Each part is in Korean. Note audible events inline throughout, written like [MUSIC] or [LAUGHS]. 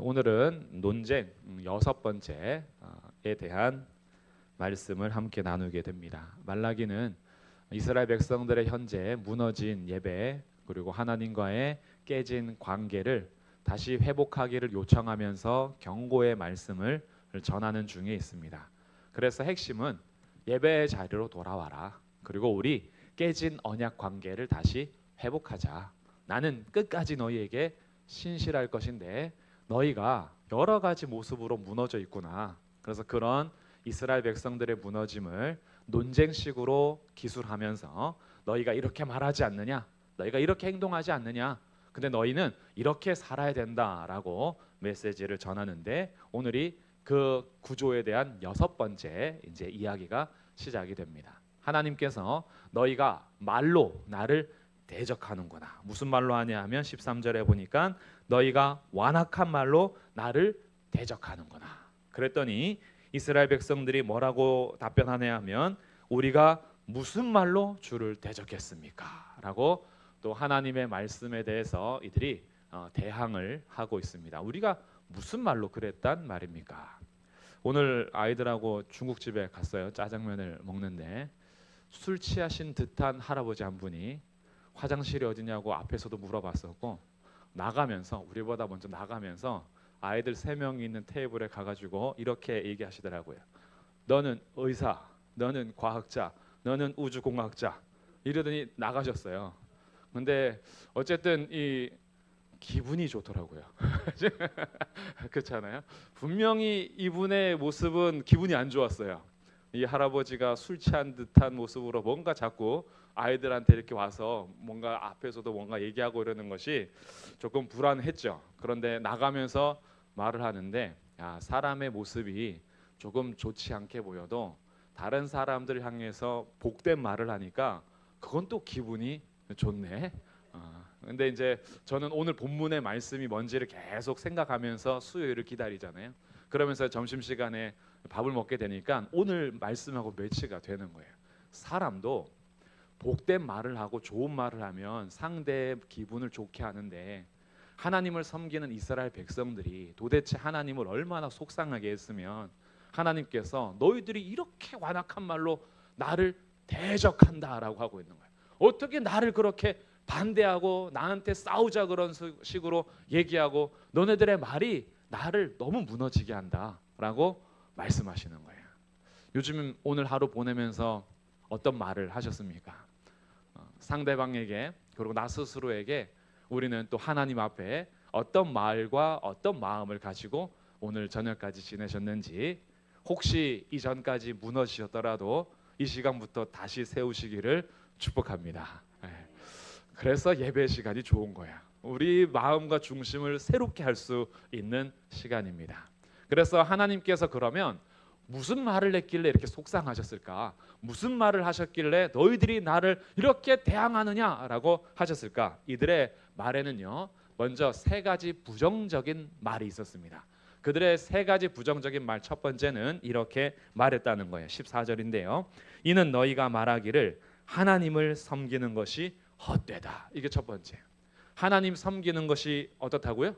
오늘은 논쟁 음, 여섯 번째에 대한 말씀을 함께 나누게 됩니다. 말라기는 이스라엘 백성들의 현재 무너진 예배 그리고 하나님과의 깨진 관계를 다시 회복하기를 요청하면서 경고의 말씀을 전하는 중에 있습니다. 그래서 핵심은 예배의 자리로 돌아와라. 그리고 우리 깨진 언약 관계를 다시 회복하자. 나는 끝까지 너희에게 신실할 것인데 너희가 여러 가지 모습으로 무너져 있구나. 그래서 그런 이스라엘 백성들의 무너짐을 논쟁식으로 기술하면서 너희가 이렇게 말하지 않느냐? 너희가 이렇게 행동하지 않느냐? 근데 너희는 이렇게 살아야 된다라고 메시지를 전하는데 오늘이 그 구조에 대한 여섯 번째 이제 이야기가 시작이 됩니다. 하나님께서 너희가 말로 나를 대적하는구나. 무슨 말로 하냐 하면 13절에 보니까 너희가 완악한 말로 나를 대적하는구나. 그랬더니 이스라엘 백성들이 뭐라고 답변하냐 하면 우리가 무슨 말로 주를 대적했습니까? 라고 또 하나님의 말씀에 대해서 이들이 어, 대항을 하고 있습니다. 우리가 무슨 말로 그랬단 말입니까? 오늘 아이들하고 중국집에 갔어요. 짜장면을 먹는데 술 취하신 듯한 할아버지 한 분이 화장실이 어디냐고 앞에서도 물어봤었고 나가면서 우리보다 먼저 나가면서 아이들 세 명이 있는 테이블에 가가지고 이렇게 얘기하시더라고요. 너는 의사, 너는 과학자, 너는 우주공학자 이러더니 나가셨어요. 근데 어쨌든 이 기분이 좋더라고요. [LAUGHS] 그렇잖아요. 분명히 이분의 모습은 기분이 안 좋았어요. 이 할아버지가 술 취한 듯한 모습으로 뭔가 자꾸 아이들한테 이렇게 와서 뭔가 앞에서도 뭔가 얘기하고 이러는 것이 조금 불안했죠. 그런데 나가면서 말을 하는데 야, 사람의 모습이 조금 좋지 않게 보여도 다른 사람들 향해서 복된 말을 하니까 그건 또 기분이 좋네. 어, 근데 이제 저는 오늘 본문의 말씀이 뭔지를 계속 생각하면서 수요일을 기다리잖아요. 그러면서 점심 시간에 밥을 먹게 되니까 오늘 말씀하고 매치가 되는 거예요. 사람도 복된 말을 하고 좋은 말을 하면 상대의 기분을 좋게 하는데 하나님을 섬기는 이스라엘 백성들이 도대체 하나님을 얼마나 속상하게 했으면 하나님께서 너희들이 이렇게 완악한 말로 나를 대적한다라고 하고 있는 거예요. 어떻게 나를 그렇게 반대하고 나한테 싸우자 그런 식으로 얘기하고 너네들의 말이 나를 너무 무너지게 한다라고 말씀하시는 거예요. 요즘 오늘 하루 보내면서 어떤 말을 하셨습니까? 어, 상대방에게 그리고 나 스스로에게 우리는 또 하나님 앞에 어떤 말과 어떤 마음을 가지고 오늘 저녁까지 지내셨는지 혹시 이전까지 무너지셨더라도 이 시간부터 다시 세우시기를 축복합니다. 예. 그래서 예배 시간이 좋은 거야. 우리 마음과 중심을 새롭게 할 수 있는 시간입니다. 그래서 하나님께서 그러면 무슨 말을 했길래 이렇게 속상하셨을까? 무슨 말을 하셨길래 너희들이 나를 이렇게 대항하느냐라고 하셨을까? 이들의 말에는요. 먼저 세 가지 부정적인 말이 있었습니다. 그들의 세 가지 부정적인 말 첫 번째는 이렇게 말했다는 거예요. 14절인데요. 이는 너희가 말하기를 하나님을 섬기는 것이 헛되다. 이게 첫 번째. 하나님 섬기는 것이 어떻다고요?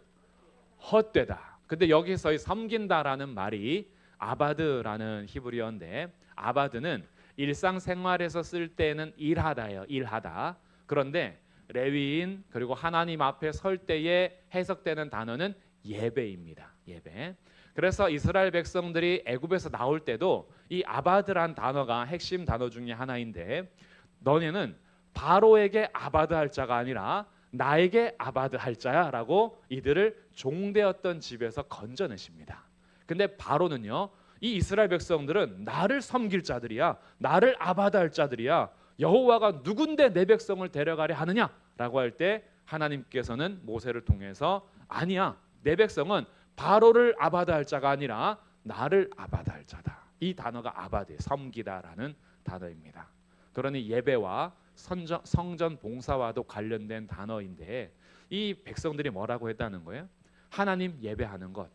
헛되다. 근데 여기서의 섬긴다라는 말이 아바드라는 히브리어인데 아바드는 일상생활에서 쓸 때는 일하다예요. 일하다. 그런데 레위인 그리고 하나님 앞에 설 때에 해석되는 단어는 예배입니다. 예배. 그래서 이스라엘 백성들이 애굽에서 나올 때도 이 아바드란 단어가 핵심 단어 중에 하나인데 너네는 바로에게 아바드 할 자가 아니라 나에게 아바드 할 자야라고 이들을 종되었던 집에서 건져내십니다. 근데 바로는요. 이 이스라엘 백성들은 나를 섬길 자들이야. 나를 아바드 할 자들이야. 여호와가 누군데 내 백성을 데려가려 하느냐라고 할 때 하나님께서는 모세를 통해서 아니야. 내 백성은 바로를 아바드 할 자가 아니라 나를 아바드 할 자다. 이 단어가 아바드, 섬기다라는 단어입니다. 그러니 예배와 선전, 성전 봉사와도 관련된 단어인데 이 백성들이 뭐라고 했다는 거예요? 하나님 예배하는 것,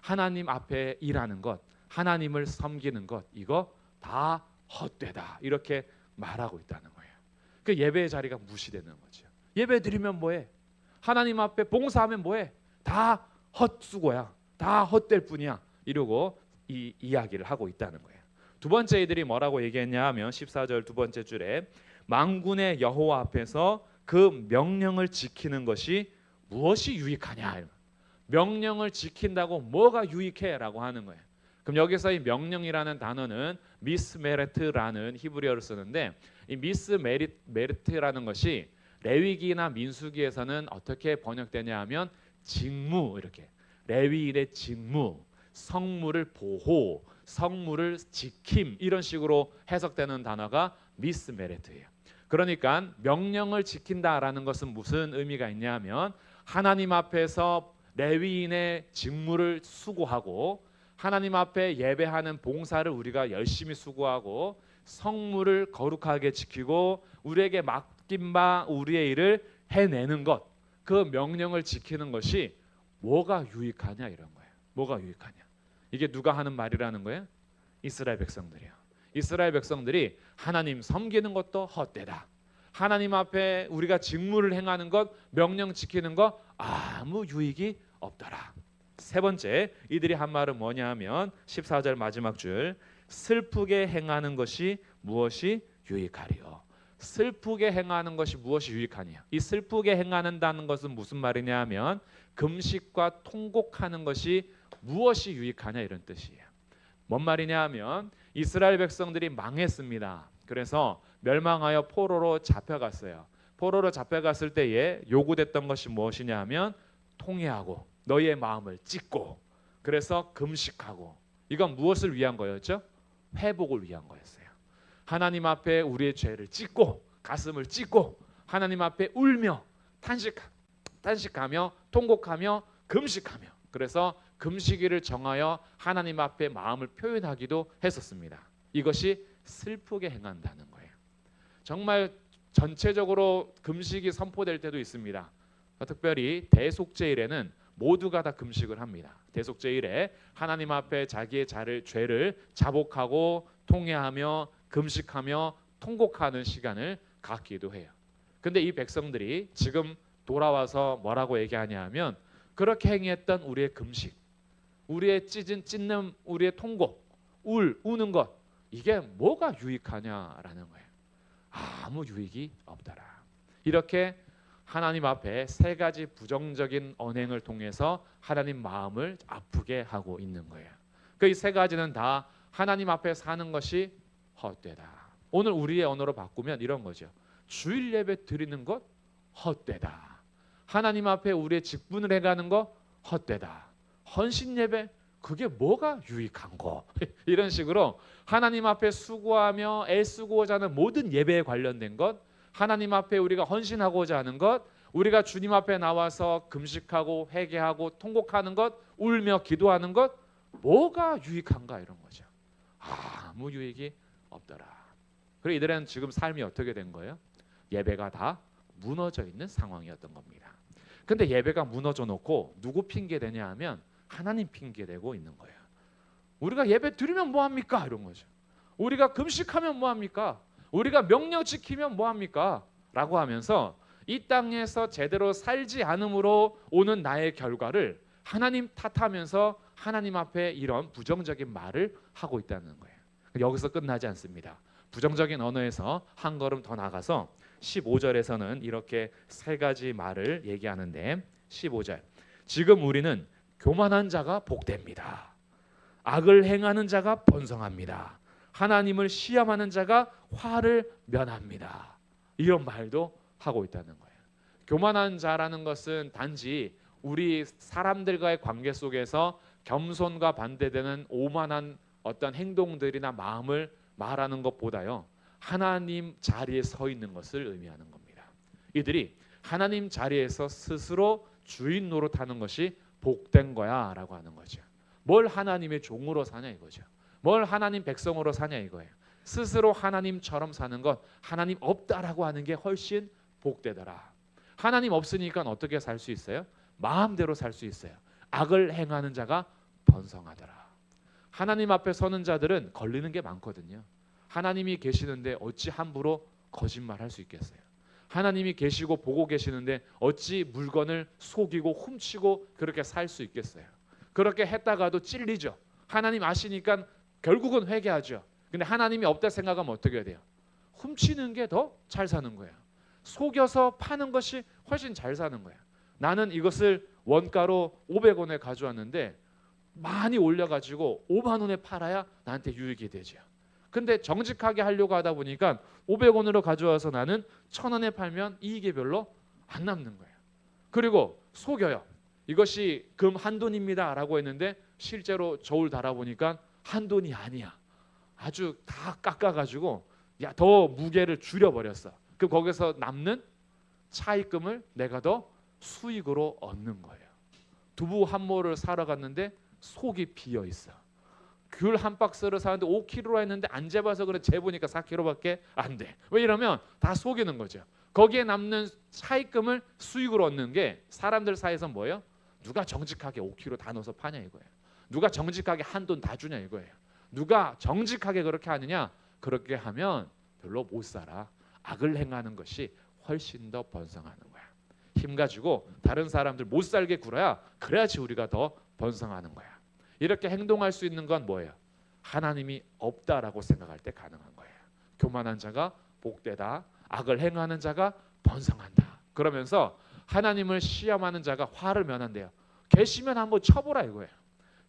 하나님 앞에 일하는 것, 하나님을 섬기는 것 이거 다 헛되다 이렇게 말하고 있다는 거예요. 그 예배의 자리가 무시되는 거죠. 예배 드리면 뭐해? 하나님 앞에 봉사하면 뭐해? 다 헛수고야. 다 헛될 뿐이야. 이러고 이 이야기를 하고 있다는 거예요. 두 번째 이들이 뭐라고 얘기했냐 하면 14절 두 번째 줄에 망군의 여호와 앞에서 그 명령을 지키는 것이 무엇이 유익하냐. 명령을 지킨다고 뭐가 유익해라고 하는 거예요. 그럼 여기서 이 명령이라는 단어는 미스메르트라는 히브리어를 쓰는데 이 미스메르트라는 것이 레위기나 민수기에서는 어떻게 번역되냐 하면 직무 이렇게 레위인의 직무, 성물을 보호, 성물을 지킴 이런 식으로 해석되는 단어가 미스메르트예요. 그러니까 명령을 지킨다라는 것은 무슨 의미가 있냐면 하나님 앞에서 레위인의 직무를 수고하고 하나님 앞에 예배하는 봉사를 우리가 열심히 수고하고 성물을 거룩하게 지키고 우리에게 맡긴 바 우리의 일을 해내는 것 그 명령을 지키는 것이 뭐가 유익하냐 이런 거예요. 뭐가 유익하냐? 이게 누가 하는 말이라는 거예요? 이스라엘 백성들이요. 이스라엘 백성들이 하나님 섬기는 것도 헛되다. 하나님 앞에 우리가 직무를 행하는 것, 명령 지키는 것 아무 유익이 없더라. 세 번째, 이들이 한 말은 뭐냐 하면 14절 마지막 줄 슬프게 행하는 것이 무엇이 유익하리요. 슬프게 행하는 것이 무엇이 유익하냐? 이 슬프게 행하는다는 것은 무슨 말이냐 하면 금식과 통곡하는 것이 무엇이 유익하냐 이런 뜻이에요. 뭔 말이냐 하면 이스라엘 백성들이 망했습니다. 그래서 멸망하여 포로로 잡혀갔어요. 포로로 잡혀갔을 때에 요구됐던 것이 무엇이냐 하면 통회하고 너희의 마음을 찢고 그래서 금식하고 이건 무엇을 위한 거였죠? 회복을 위한 거였어요. 하나님 앞에 우리의 죄를 찢고 가슴을 찢고 하나님 앞에 울며 탄식 탄식하며 통곡하며 금식하며 그래서 금식일을 정하여 하나님 앞에 마음을 표현하기도 했었습니다. 이것이 슬프게 행한다는 거예요. 정말 전체적으로 금식이 선포될 때도 있습니다. 특별히 대속제일에는 모두가 다 금식을 합니다. 대속제일에 하나님 앞에 자기의 자를 죄를 자복하고 통회하며 금식하며 통곡하는 시간을 갖기도 해요. 근데 이 백성들이 지금 돌아와서 뭐라고 얘기하냐 하면 그렇게 행했던 우리의 금식, 우리의 찢은 찢는 우리의 통곡, 울 우는 것 이게 뭐가 유익하냐라는 거예요. 아무 유익이 없더라. 이렇게 하나님 앞에 세 가지 부정적인 언행을 통해서 하나님 마음을 아프게 하고 있는 거예요. 그 이 세 가지는 다 하나님 앞에 사는 것이 헛되다. 오늘 우리의 언어로 바꾸면 이런 거죠. 주일 예배 드리는 것 헛되다. 하나님 앞에 우리의 직분을 해가는 거 헛되다. 헌신 예배? 그게 뭐가 유익한 거? [LAUGHS] 이런 식으로 하나님 앞에 수고하며 애쓰고자 하는 모든 예배에 관련된 것 하나님 앞에 우리가 헌신하고자 하는 것 우리가 주님 앞에 나와서 금식하고 회개하고 통곡하는 것 울며 기도하는 것 뭐가 유익한가? 이런 거죠. 아무 유익이 없더라. 그리고 이들은 지금 삶이 어떻게 된 거예요? 예배가 다 무너져 있는 상황이었던 겁니다. 근데 예배가 무너져 놓고 누구 핑계 대냐 하면 하나님 핑계 대고 있는 거예요. 우리가 예배 드리면 뭐 합니까? 이런 거죠. 우리가 금식하면 뭐 합니까? 우리가 명령 지키면 뭐 합니까? 라고 하면서 이 땅에서 제대로 살지 않음으로 오는 나의 결과를 하나님 탓하면서 하나님 앞에 이런 부정적인 말을 하고 있다는 거예요. 여기서 끝나지 않습니다. 부정적인 언어에서 한 걸음 더 나가서 15절에서는 이렇게 세 가지 말을 얘기하는데 15절 지금 우리는 교만한 자가 복됩니다. 악을 행하는 자가 번성합니다. 하나님을 시험하는 자가 화를 면합니다. 이런 말도 하고 있다는 거예요. 교만한 자라는 것은 단지 우리 사람들과의 관계 속에서 겸손과 반대되는 오만한 어떤 행동들이나 마음을 말하는 것보다요. 하나님 자리에 서 있는 것을 의미하는 겁니다. 이들이 하나님 자리에서 스스로 주인 노릇하는 것이 복된 거야라고 하는 거죠. 뭘 하나님의 종으로 사냐 이거죠. 뭘 하나님 백성으로 사냐 이거예요. 스스로 하나님처럼 사는 것 하나님 없다라고 하는 게 훨씬 복되더라. 하나님 없으니까 어떻게 살 수 있어요? 마음대로 살 수 있어요. 악을 행하는 자가 번성하더라. 하나님 앞에 서는 자들은 걸리는 게 많거든요. 하나님이 계시는데 어찌 함부로 거짓말할 수 있겠어요? 하나님이 계시고 보고 계시는데 어찌 물건을 속이고 훔치고 그렇게 살 수 있겠어요? 그렇게 했다가도 찔리죠. 하나님 아시니까 결국은 회개하죠. 근데 하나님이 없다 생각하면 어떻게 해야 돼요? 훔치는 게 더 잘 사는 거예요. 속여서 파는 것이 훨씬 잘 사는 거예요. 나는 이것을 원가로 500원에 가져왔는데 많이 올려가지고 5만 원에 팔아야 나한테 유익이 되죠. 근데 정직하게 하려고 하다 보니까 500원으로 가져와서 나는 1000원에 팔면 이익이 별로 안 남는 거예요. 그리고 속여요. 이것이 금 한 돈입니다라고 했는데 실제로 저울 달아보니까 한 돈이 아니야. 아주 다 깎아가지고 야 더 무게를 줄여버렸어. 그럼 거기서 남는 차익금을 내가 더 수익으로 얻는 거예요. 두부 한 모를 사러 갔는데 속이 비어 있어. 귤 한 박스를 사는데 5kg로 했는데 안 재봐서 그래 재보니까 4kg밖에 안 돼. 왜 이러면 다 속이는 거죠. 거기에 남는 차익금을 수익으로 얻는 게 사람들 사이에서 뭐예요? 누가 정직하게 5kg 다 넣어서 파냐 이거예요. 누가 정직하게 한 돈 다 주냐 이거예요. 누가 정직하게 그렇게 하느냐? 그렇게 하면 별로 못 살아. 악을 행하는 것이 훨씬 더 번성하는 거야. 힘 가지고 다른 사람들 못 살게 굴어야 그래야지 우리가 더 번성하는 거야. 이렇게 행동할 수 있는 건 뭐예요? 하나님이 없다라고 생각할 때 가능한 거예요. 교만한 자가 복되다. 악을 행하는 자가 번성한다. 그러면서 하나님을 시험하는 자가 화를 면한대요. 계시면 한번 쳐보라 이거예요.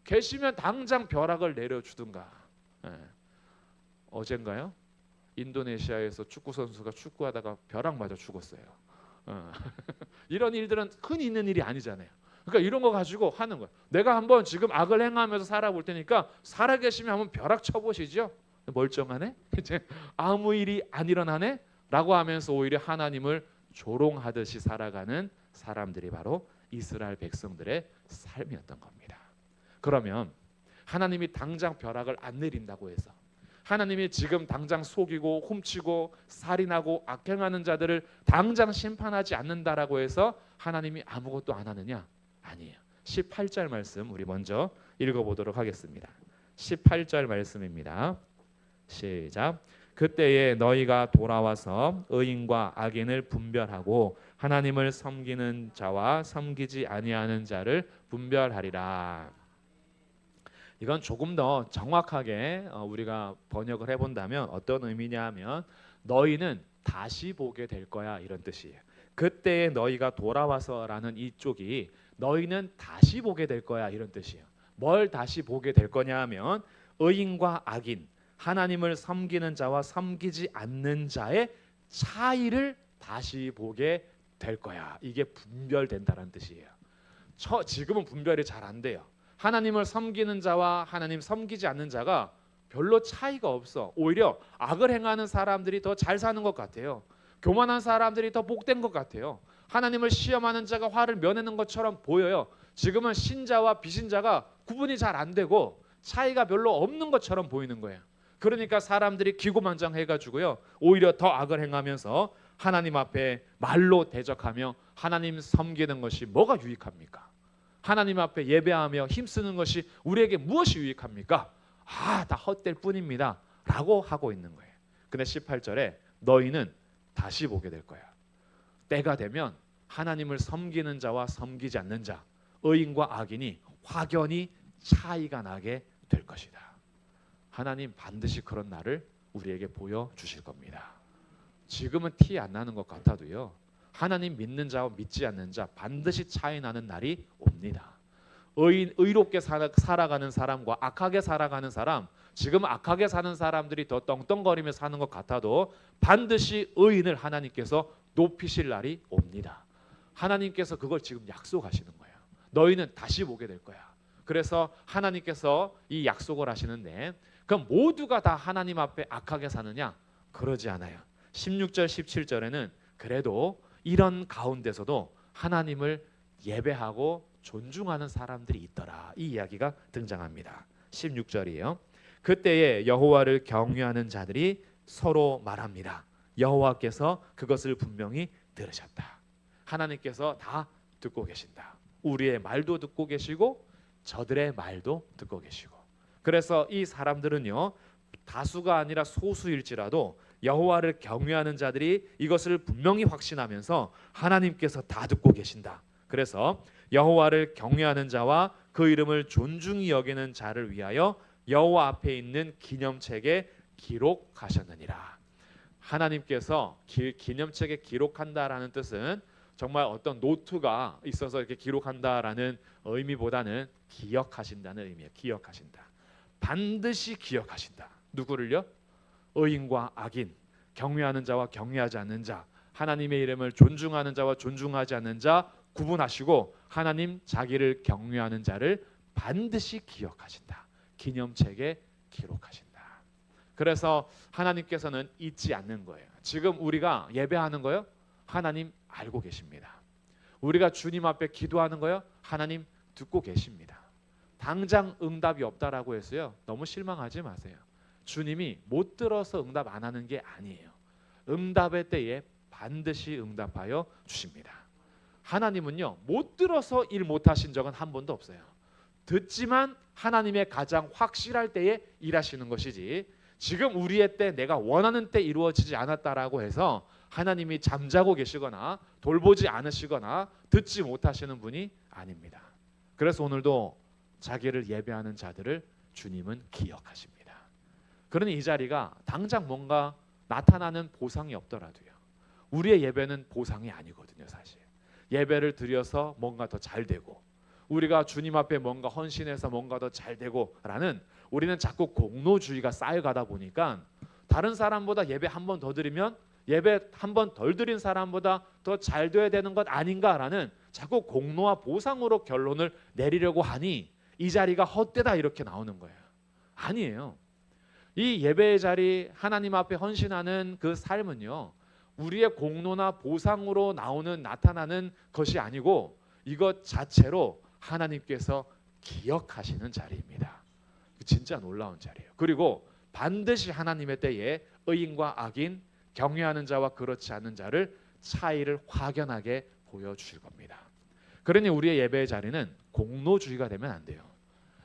계시면 당장 벼락을 내려주든가. 예. 어젠가요? 인도네시아에서 축구 선수가 축구하다가 벼락 맞아 죽었어요. 어. [LAUGHS] 이런 일들은 흔히 있는 일이 아니잖아요. 그러니까 이런 거 가지고 하는 거야. 내가 한번 지금 악을 행하면서 살아볼 테니까 살아 계시면 한번 벼락 쳐보시죠. 멀쩡하네. [LAUGHS] 이제 아무 일이 안 일어나네.라고 하면서 오히려 하나님을 조롱하듯이 살아가는 사람들이 바로 이스라엘 백성들의 삶이었던 겁니다. 그러면 하나님이 당장 벼락을 안 내린다고 해서 하나님이 지금 당장 속이고 훔치고 살인하고 악행하는 자들을 당장 심판하지 않는다라고 해서 하나님이 아무것도 안 하느냐? 아니에요. 18절 말씀 우리 먼저 읽어 보도록 하겠습니다. 18절 말씀입니다. 시작. 그때에 너희가 돌아와서 의인과 악인을 분별하고 하나님을 섬기는 자와 섬기지 아니하는 자를 분별하리라. 이건 조금 더 정확하게 어, 우리가 번역을 해본다면 어떤 의미냐 하면 너희는 다시 보게 될 거야 이런 뜻이에요. 그때에 너희가 돌아와서라는 이쪽이 너희는 다시 보게 될 거야 이런 뜻이에요. 뭘 다시 보게 될 거냐 하면 의인과 악인, 하나님을 섬기는 자와 섬기지 않는 자의 차이를 다시 보게 될 거야. 이게 분별된다는 뜻이에요. 처, 지금은 분별이 잘 안 돼요. 하나님을 섬기는 자와 하나님 섬기지 않는 자가 별로 차이가 없어. 오히려 악을 행하는 사람들이 더 잘 사는 것 같아요. 교만한 사람들이 더 복된 것 같아요. 하나님을 시험하는 자가 화를 면하는 것처럼 보여요. 지금은 신자와 비신자가 구분이 잘 안 되고 차이가 별로 없는 것처럼 보이는 거예요. 그러니까 사람들이 기고만장해가지고요. 오히려 더 악을 행하면서 하나님 앞에 말로 대적하며 하나님 섬기는 것이 뭐가 유익합니까? 하나님 앞에 예배하며 힘쓰는 것이 우리에게 무엇이 유익합니까? 아, 다 헛될 뿐입니다. 라고 하고 있는 거예요. 근데 18절에 너희는 다시 보게 될 거야. 때가 되면 하나님을 섬기는 자와 섬기지 않는 자, 의인과 악인이 확연히 차이가 나게 될 것이다. 하나님 반드시 그런 날을 우리에게 보여 주실 겁니다. 지금은 티 안 나는 것 같아도요. 하나님 믿는 자와 믿지 않는 자 반드시 차이 나는 날이 옵니다. 의, 의롭게 살아, 살아가는 사람과 악하게 살아가는 사람 지금 악하게 사는 사람들이 더 떵떵거리며 사는 것 같아도 반드시 의인을 하나님께서 높이실 날이 옵니다. 하나님께서 그걸 지금 약속하시는 거예요. 너희는 다시 보게 될 거야. 그래서 하나님께서 이 약속을 하시는데 그럼 모두가 다 하나님 앞에 악하게 사느냐? 그러지 않아요. 16절 17절에는 그래도 이런 가운데서도 하나님을 예배하고 존중하는 사람들이 있더라. 이 이야기가 등장합니다. 16절이에요. 그때에 여호와를 경외하는 자들이 서로 말합니다. 여호와께서 그것을 분명히 들으셨다. 하나님께서 다 듣고 계신다. 우리의 말도 듣고 계시고 저들의 말도 듣고 계시고. 그래서 이 사람들은요 다수가 아니라 소수일지라도 여호와를 경외하는 자들이 이것을 분명히 확신하면서 하나님께서 다 듣고 계신다. 그래서 여호와를 경외하는 자와 그 이름을 존중히 여기는 자를 위하여 여호와 앞에 있는 기념책에 기록하셨느니라. 하나님께서 기, 기념책에 기록한다라는 뜻은 정말 어떤 노트가 있어서 이렇게 기록한다라는 의미보다는 기억하신다는 의미예요. 기억하신다. 반드시 기억하신다. 누구를요? 의인과 악인, 경외하는 자와 경외하지 않는 자, 하나님의 이름을 존중하는 자와 존중하지 않는 자 구분하시고 하나님 자기를 경외하는 자를 반드시 기억하신다. 기념책에 기록하신다. 그래서 하나님께서는 잊지 않는 거예요. 지금 우리가 예배하는 거요? 하나님 알고 계십니다. 우리가 주님 앞에 기도하는 거요? 하나님 듣고 계십니다. 당장 응답이 없다라고 했어요. 너무 실망하지 마세요. 주님이 못 들어서 응답 안 하는 게 아니에요. 응답의 때에 반드시 응답하여 주십니다. 하나님은요 못 들어서 일 못하신 적은 한 번도 없어요. 듣지만 하나님의 가장 확실할 때에 일하시는 것이지 지금 우리의 때 내가 원하는 때 이루어지지 않았다라고 해서 하나님이 잠자고 계시거나 돌보지 않으시거나 듣지 못하시는 분이 아닙니다. 그래서 오늘도 자기를 예배하는 자들을 주님은 기억하십니다. 그러니 이 자리가 당장 뭔가 나타나는 보상이 없더라도요. 우리의 예배는 보상이 아니거든요, 사실. 예배를 드려서 뭔가 더 잘 되고 우리가 주님 앞에 뭔가 헌신해서 뭔가 더 잘 되고라는 우리는 자꾸 공로주의가 쌓여가다 보니까 다른 사람보다 예배 한 번 더 드리면 예배 한 번 덜 드린 사람보다 더 잘 돼야 되는 것 아닌가라는 자꾸 공로와 보상으로 결론을 내리려고 하니 이 자리가 헛되다 이렇게 나오는 거예요. 아니에요. 이 예배의 자리 하나님 앞에 헌신하는 그 삶은요. 우리의 공로나 보상으로 나오는 나타나는 것이 아니고 이것 자체로 하나님께서 기억하시는 자리입니다. 진짜 놀라운 자리예요. 그리고 반드시 하나님의 때에 의인과 악인, 경외하는 자와 그렇지 않는 자를 차이를 확연하게 보여주실 겁니다. 그러니 우리의 예배의 자리는 공로주의가 되면 안 돼요.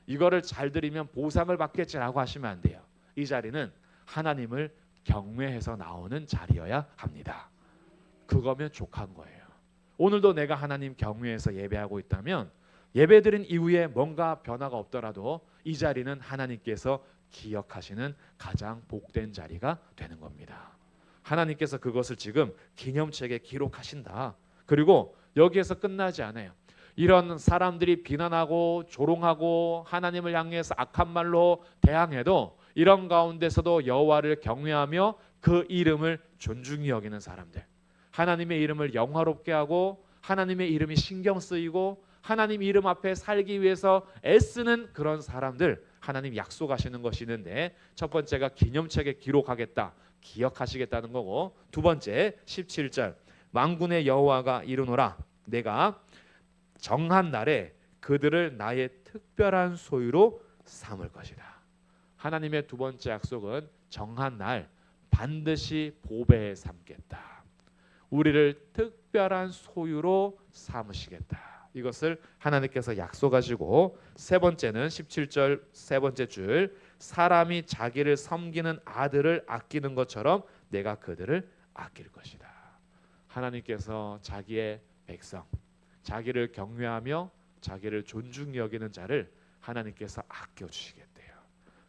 이거를 잘 드리면 보상을 받겠지라고 하시면 안 돼요. 이 자리는 하나님을 경외해서 나오는 자리여야 합니다. 그거면 족한 거예요. 오늘도 내가 하나님 경외해서 예배하고 있다면 예배드린 이후에 뭔가 변화가 없더라도 이 자리는 하나님께서 기억하시는 가장 복된 자리가 되는 겁니다. 하나님께서 그것을 지금 기념책에 기록하신다. 그리고 여기에서 끝나지 않아요. 이런 사람들이 비난하고 조롱하고 하나님을 향해서 악한 말로 대항해도 이런 가운데서도 여호와를 경외하며 그 이름을 존중히 여기는 사람들. 하나님의 이름을 영화롭게 하고 하나님의 이름이 신경 쓰이고 하나님 이름 앞에 살기 위해서 애쓰는 그런 사람들 하나님 약속하시는 것이 있는데 첫 번째가 기념책에 기록하겠다. 기억하시겠다는 거고 두 번째 17절 만군의 여호와가 이르노라 내가 정한 날에 그들을 나의 특별한 소유로 삼을 것이다. 하나님의 두 번째 약속은 정한 날 반드시 보배에 삼겠다. 우리를 특별한 소유로 삼으시겠다. 이것을 하나님께서 약속하시고 세 번째는 17절 세 번째 줄 사람이 자기를 섬기는 아들을 아끼는 것처럼 내가 그들을 아낄 것이다. 하나님께서 자기의 백성 자기를 경외하며 자기를 존중히 여기는 자를 하나님께서 아껴 주시겠대요.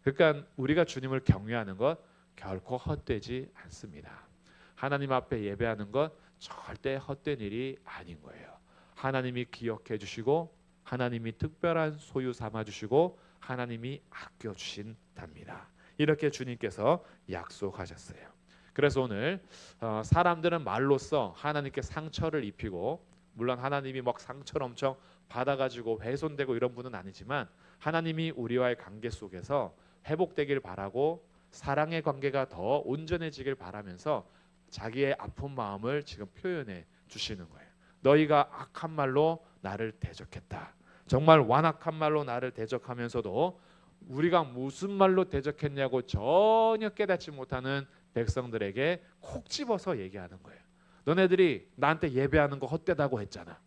그러니까 우리가 주님을 경외하는 것 결코 헛되지 않습니다. 하나님 앞에 예배하는 것 절대 헛된 일이 아닌 거예요. 하나님이 기억해 주시고 하나님이 특별한 소유 삼아 주시고 하나님이 아껴 주신답니다. 이렇게 주님께서 약속하셨어요. 그래서 오늘 어, 사람들은 말로써 하나님께 상처를 입히고 물론 하나님이 막 상처를 엄청 받아가지고 훼손되고 이런 분은 아니지만 하나님이 우리와의 관계 속에서 회복되길 바라고 사랑의 관계가 더 온전해지길 바라면서 자기의 아픈 마음을 지금 표현해 주시는 거예요. 너희가 악한 말로 나를 대적했다. 정말 완악한 말로 나를 대적하면서도 우리가 무슨 말로 대적했냐고 전혀 깨닫지 못하는 백성들에게 콕 집어서 얘기하는 거예요. 너네들이 나한테 예배하는 거 헛되다고 했잖아.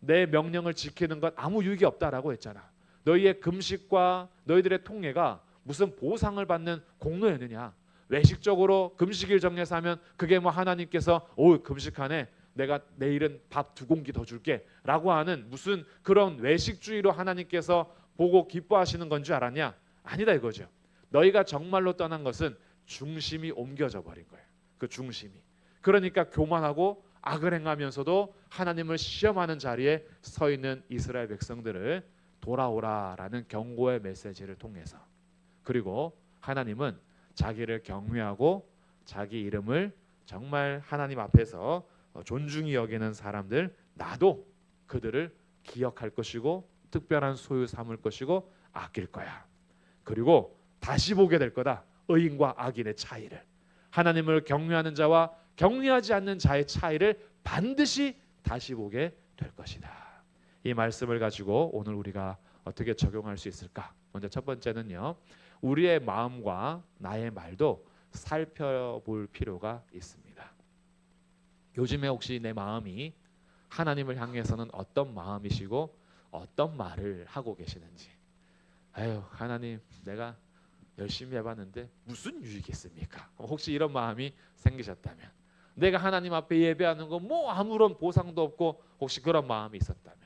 내 명령을 지키는 것 아무 유익이 없다라고 했잖아. 너희의 금식과 너희들의 통례가 무슨 보상을 받는 공로였느냐? 외식적으로 금식일 하면 그게 뭐 하나님께서 오 금식하네 내가 내일은 밥 두 공기 더 줄게라고 하는 무슨 그런 외식주의로 하나님께서 보고 기뻐하시는 건 줄 알았냐? 아니다 이거죠. 너희가 정말로 떠난 것은 중심이 옮겨져 버린 거예요. 그 중심이. 그러니까 교만하고 악을 행하면서도 하나님을 시험하는 자리에 서 있는 이스라엘 백성들을 돌아오라라는 경고의 메시지를 통해서 그리고 하나님은 자기를 경외하고 자기 이름을 정말 하나님 앞에서 어, 존중히 여기는 사람들 나도 그들을 기억할 것이고 특별한 소유 삼을 것이고 아낄 거야. 그리고 다시 보게 될 거다. 의인과 악인의 차이를. 하나님을 경외하는 자와 경외하지 않는 자의 차이를 반드시 다시 보게 될 것이다. 이 말씀을 가지고 오늘 우리가 어떻게 적용할 수 있을까? 먼저 첫 번째는요. 우리의 마음과 나의 말도 살펴볼 필요가 있습니다. 요즘에 혹시 내 마음이 하나님을 향해서는 어떤 마음이시고 어떤 말을 하고 계시는지. 아유 하나님 내가 열심히 해봤는데 무슨 유익이 있습니까? 혹시 이런 마음이 생기셨다면 내가 하나님 앞에 예배하는 거 뭐 아무런 보상도 없고 혹시 그런 마음이 있었다면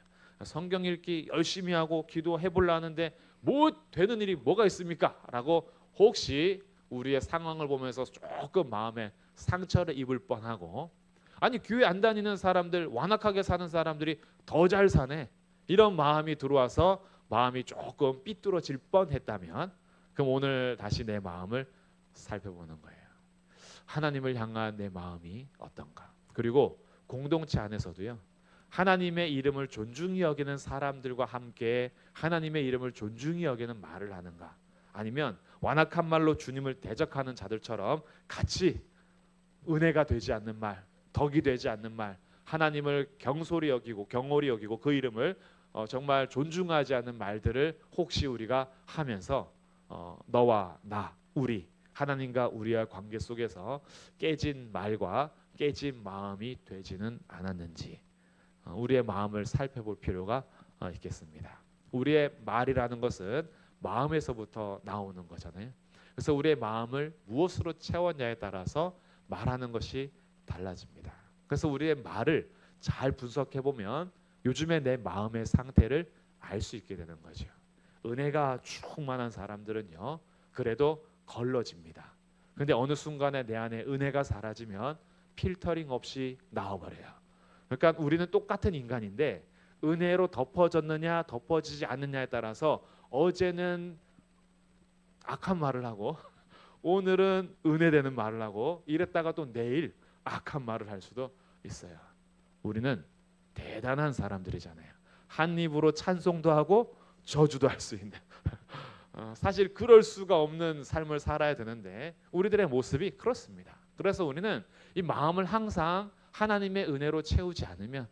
성경 읽기 열심히 하고 기도해 보려 하는데 뭐 되는 일이 뭐가 있습니까? 라고 혹시 우리의 상황을 보면서 조금 마음에 상처를 입을 뻔하고 아니 교회 안 다니는 사람들 완악하게 사는 사람들이 더 잘 사네 이런 마음이 들어와서 마음이 조금 삐뚤어질 뻔했다면 그럼 오늘 다시 내 마음을 살펴보는 거예요. 하나님을 향한 내 마음이 어떤가? 그리고 공동체 안에서도요. 하나님의 이름을 존중히 여기는 사람들과 함께 하나님의 이름을 존중히 여기는 말을 하는가? 아니면 완악한 말로 주님을 대적하는 자들처럼 같이 은혜가 되지 않는 말, 덕이 되지 않는 말, 하나님을 경솔히 여기고 경홀히 여기고 그 이름을 어, 정말 존중하지 않는 말들을 혹시 우리가 하면서 어, 너와 나, 우리 하나님과 우리의 관계 속에서 깨진 말과 깨진 마음이 되지는 않았는지 어, 우리의 마음을 살펴볼 필요가 어, 있겠습니다. 우리의 말이라는 것은 마음에서부터 나오는 거잖아요. 그래서 우리의 마음을 무엇으로 채웠냐에 따라서 말하는 것이 달라집니다. 그래서 우리의 말을 잘 분석해 보면 요즘에 내 마음의 상태를 알 수 있게 되는 거죠. 은혜가 충만한 사람들은요. 그래도 걸러집니다. 근데 어느 순간에 내 안에 은혜가 사라지면 필터링 없이 나와버려요. 그러니까 우리는 똑같은 인간인데 은혜로 덮어졌느냐 덮어지지 않느냐에 따라서 어제는 악한 말을 하고 오늘은 은혜되는 말을 하고 이랬다가 또 내일 악한 말을 할 수도 있어요. 우리는 대단한 사람들이잖아요. 한 입으로 찬송도 하고 저주도 할 수 있는. [LAUGHS] 어, 사실 그럴 수가 없는 삶을 살아야 되는데 우리들의 모습이 그렇습니다. 그래서 우리는 이 마음을 항상 하나님의 은혜로 채우지 않으면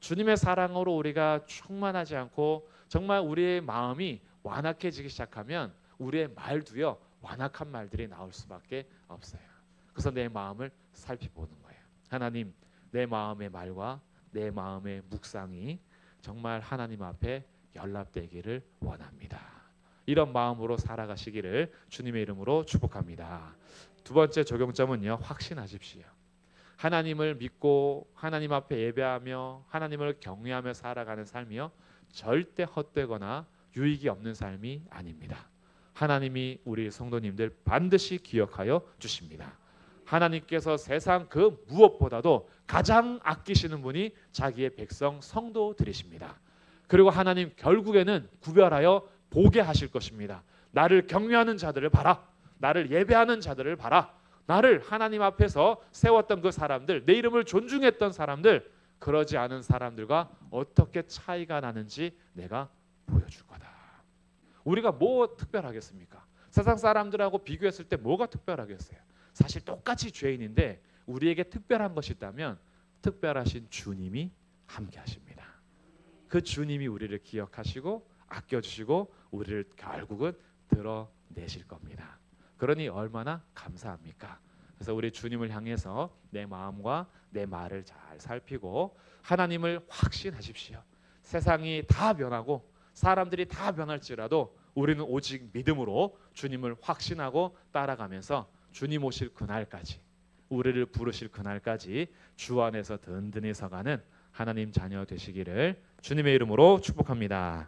주님의 사랑으로 우리가 충만하지 않고 정말 우리의 마음이 완악해지기 시작하면 우리의 말도요 완악한 말들이 나올 수밖에 없어요. 그래서 내 마음을 살펴보는 거예요. 하나님 내 마음의 말과 내 마음의 묵상이 정말 하나님 앞에 연락되기를 원합니다. 이런 마음으로 살아가시기를 주님의 이름으로 축복합니다. 두 번째 적용점은요 확신하십시오. 하나님을 믿고 하나님 앞에 예배하며 하나님을 경외하며 살아가는 삶이요 절대 헛되거나 유익이 없는 삶이 아닙니다. 하나님이 우리 성도님들 반드시 기억하여 주십니다. 하나님께서 세상 그 무엇보다도 가장 아끼시는 분이 자기의 백성 성도들이십니다. 그리고 하나님 결국에는 구별하여 보게 하실 것입니다. 나를 경외하는 자들을 봐라. 나를 예배하는 자들을 봐라. 나를 하나님 앞에서 세웠던 그 사람들, 내 이름을 존중했던 사람들, 그러지 않은 사람들과 어떻게 차이가 나는지 내가 보여줄 거다. 우리가 뭐 특별하겠습니까? 세상 사람들하고 비교했을 때 뭐가 특별하겠어요? 사실 똑같이 죄인인데 우리에게 특별한 것이 있다면 특별하신 주님이 함께 하십니다. 그 주님이 우리를 기억하시고 아껴주시고 우리를 결국은 드러내실 겁니다. 그러니 얼마나 감사합니까? 그래서 우리 주님을 향해서 내 마음과 내 말을 잘 살피고 하나님을 확신하십시오. 세상이 다 변하고 사람들이 다 변할지라도 우리는 오직 믿음으로 주님을 확신하고 따라가면서 주님 오실 그날까지 우리를 부르실 그날까지 주 안에서 든든히 서가는 하나님 자녀 되시기를 주님의 이름으로 축복합니다.